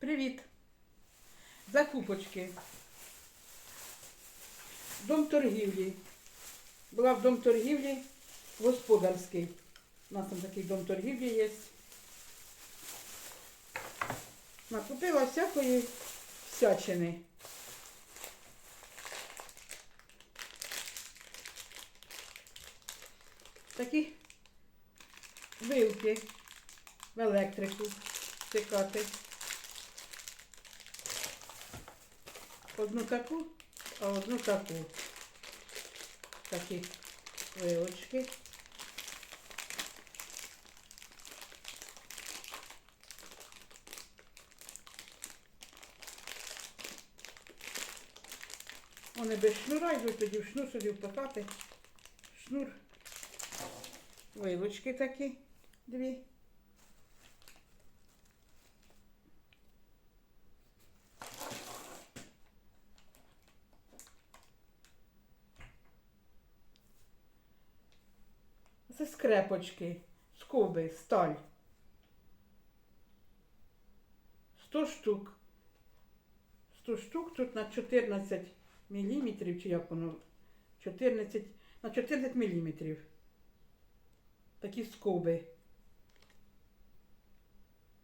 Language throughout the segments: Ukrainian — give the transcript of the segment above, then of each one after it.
Привіт! Закупочки. Дом торгівлі. Була в дом торгівлі господарський. У нас там такий дом торгівлі є. Накупила всякої всячини. Такі вилки в електрику стикати. Одну таку, а одну таку. Такі вилочки. Вони без шнура йдуть, тоді в шнур собі впихати. Шнур. Вилочки такі дві. Це скрепочки, скоби, сталь. 100 штук. 100 штук тут на 14 міліметрів, чи як воно? 14, на 14 міліметрів. Такі скоби.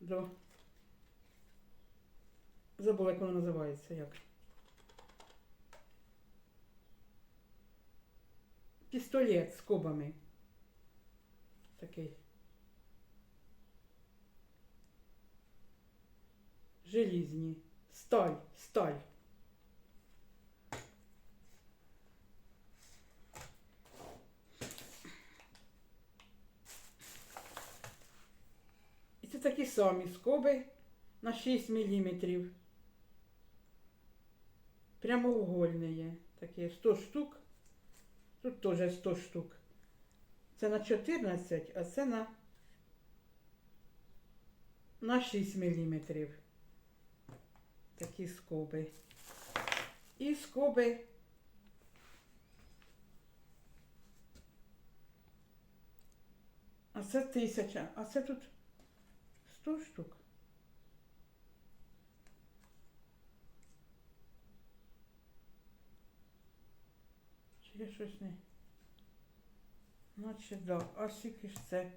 До... Забула, як воно називається, як. Пістолет з скобами. Такий. Желізні. Сталь, сталь. І це такі самі скоби на 6 мм. Прямоугольні є. Такі 100 штук. Тут теж 100 штук. Це на 14, а це на, на 6 мм. Такі скоби. І скоби. А це тисяча, а це тут 100 штук. Чи я щось не. Значить, да. А скільки ж це?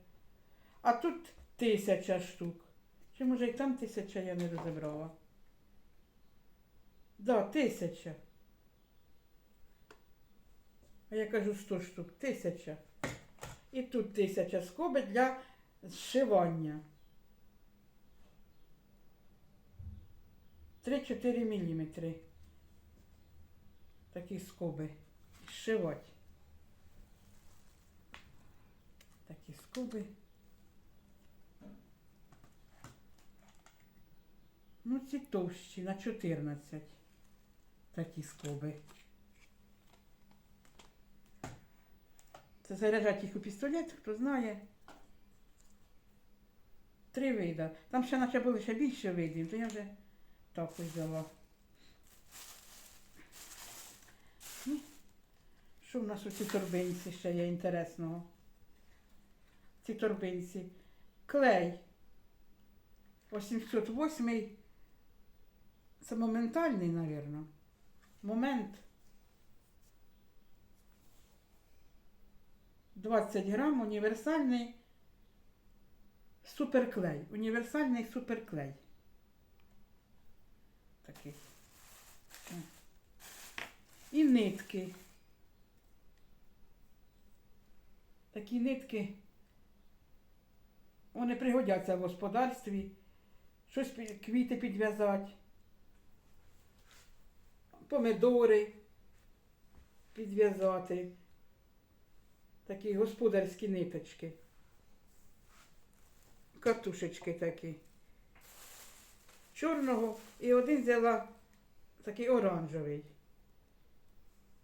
А тут тисяча штук. Чи може і там тисяча я не розібрала? Да, тисяча. А я кажу 100 штук. Тисяча. І тут тисяча скоби для зшивання. 3-4 міліметри. Такі скоби. Зшивати. Такі скоби. Ну, ці товщі на 14. Такі скоби. Це заряджати їх у пістолет, хто знає. Три вида. Там ще наче були ще більше видів, то я вже так взяла. Ну, Що в нас у цій торбинці ще є інтересного? Цій торбинці. Клей. 808 це моментальний, мабуть. Момент. 20 грам універсальний суперклей. Універсальний суперклей. Такий. І нитки. Такі нитки. Вони пригодяться в господарстві. Щось квіти підв'язати. Помидори підв'язати. Такі господарські ниточки. Катушечки такі. Чорного і один взяла такий оранжевий.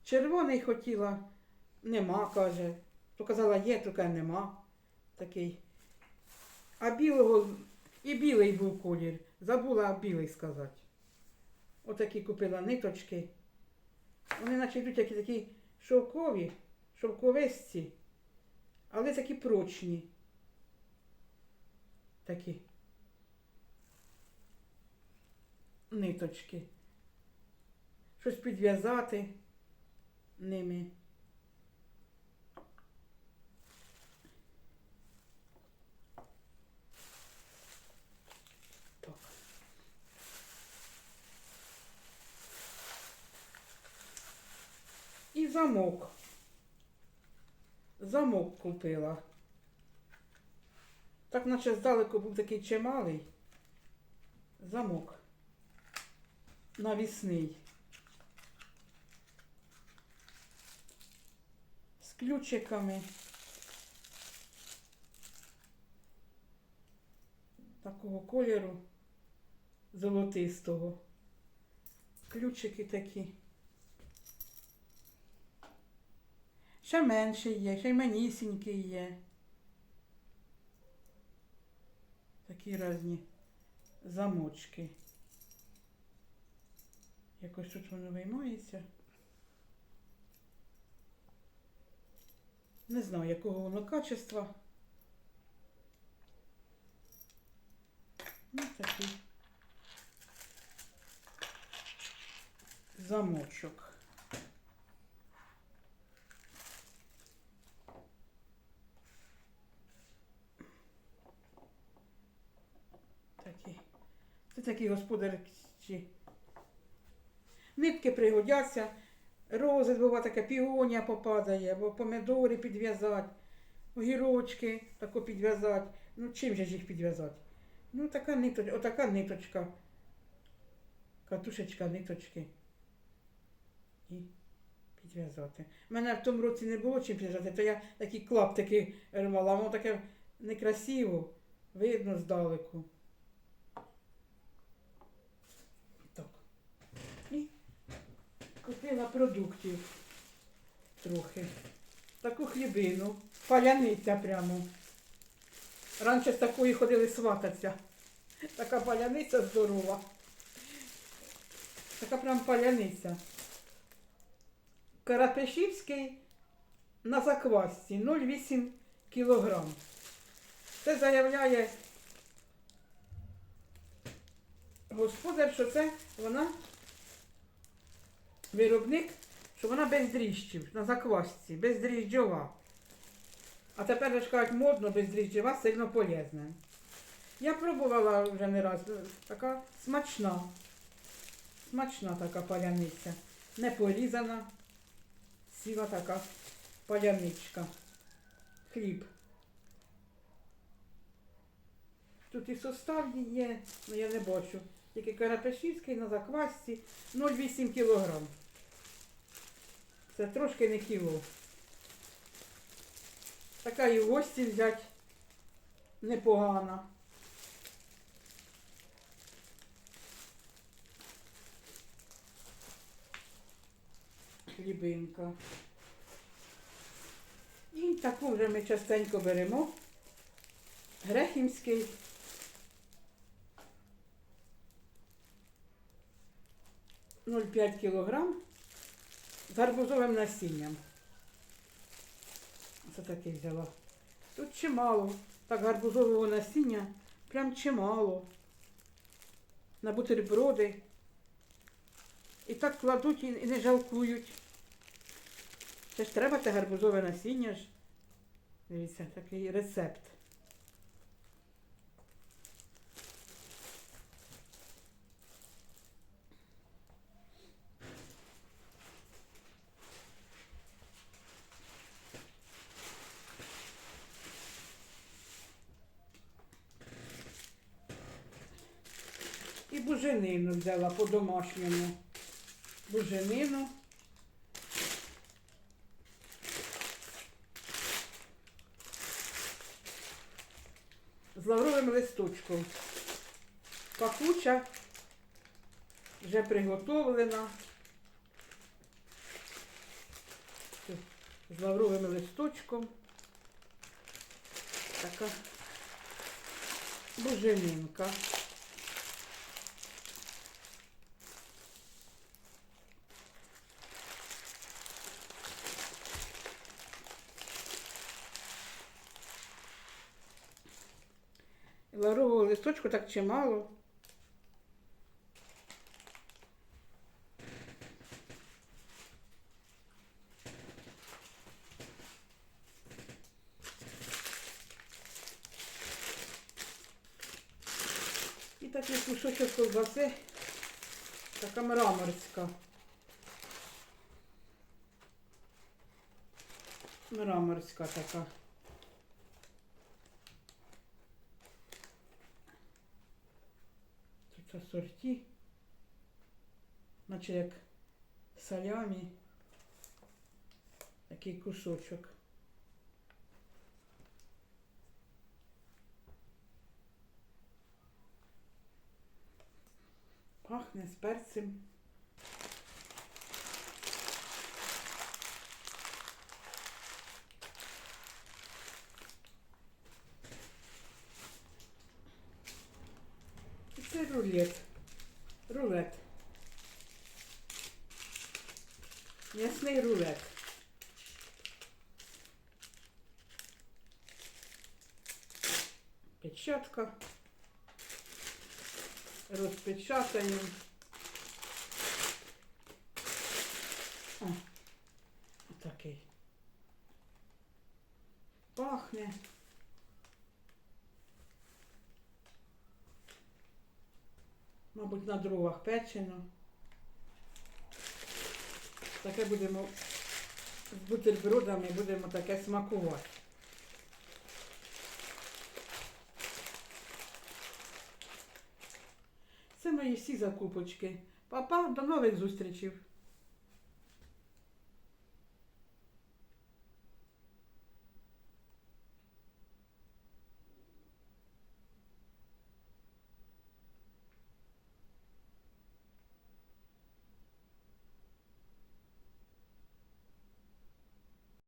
Червоний хотіла, нема, каже. То казала, є, каже, нема. Такий. А білого і білий був колір. Забула білий сказати. Отакі купила ниточки. Вони наче йдуть які такі шовкові, шовковисті, але такі прочні. Такі. ниточки. Щось підв'язати ними. Так. І замок. Замок купила. Так наче здалеку був такий чималий. Замок. Навісний. З ключиками. Такого кольору золотистого. Ключики такі. Ще менший є, ще й манісінький є. Такі різні замочки. Якось тут воно виймається. Не знаю, якого воно качества. Ну, такий замочок. Такі. Це такі господарчі. Нитки пригодяться. Рози, бува таке піонія попадає, або помидори підв'язати, огірочки тако підв'язати. Ну чим же ж їх підв'язати? Ну така ниточка, отака ниточка. Катушечка ниточки. І підв'язати. У мене в тому році не було чим підв'язати, то я такі клаптики рвала, воно таке некрасиво, видно здалеку. Так. І купила продуктів трохи. Таку хлібину, паляниця прямо. Раніше з такої ходили свататися. Така паляниця здорова. Така прям паляниця. Карапешівський на заквасці 0,8 кілограм. Це заявляє господар, що це вона виробник, що вона без дріжджів, на заквасці, бездріжджова. А тепер ж кажуть, модно бездріжджова, сильно полезна. Я пробувала вже не раз, така смачна. Смачна така паляниця. Не порізана. Сіла така паляничка. Хліб. Тут і состав є, але я не бачу. Тільки карапешівський на заквасці 0,8 кг. Це трошки не кіло. Така і в гості взять непогана. Хлібинка. І таку вже ми частенько беремо. Грехімський. Ноль п'ять кілограм з гарбузовим насінням. Це таке взяла. Тут чимало. Так гарбузового насіння прям чимало. На бутерброди. І так кладуть і не жалкують. Це ж треба те гарбузове насіння ж. Дивіться, такий рецепт. Буженину взяла по-домашньому. Буженину. З лавровим листочком. Пахуча, вже приготовлена. З лавровим листочком. Така буженинка. Лаврового листочку так чимало. І такий кусочок ковбаси, така мраморська. Мраморська така. Тут сорті, Наче як салямі. Такий кусочок. Пахне з перцем. Це рулет. Рулет. М'ясний рулет. Печатка. Розпечатаємо. О, отакий. Пахне. Мабуть, на дровах печено. Таке будемо з бутербродами будемо таке смакувати. Це мої всі закупочки. Папа, до нових зустрічей.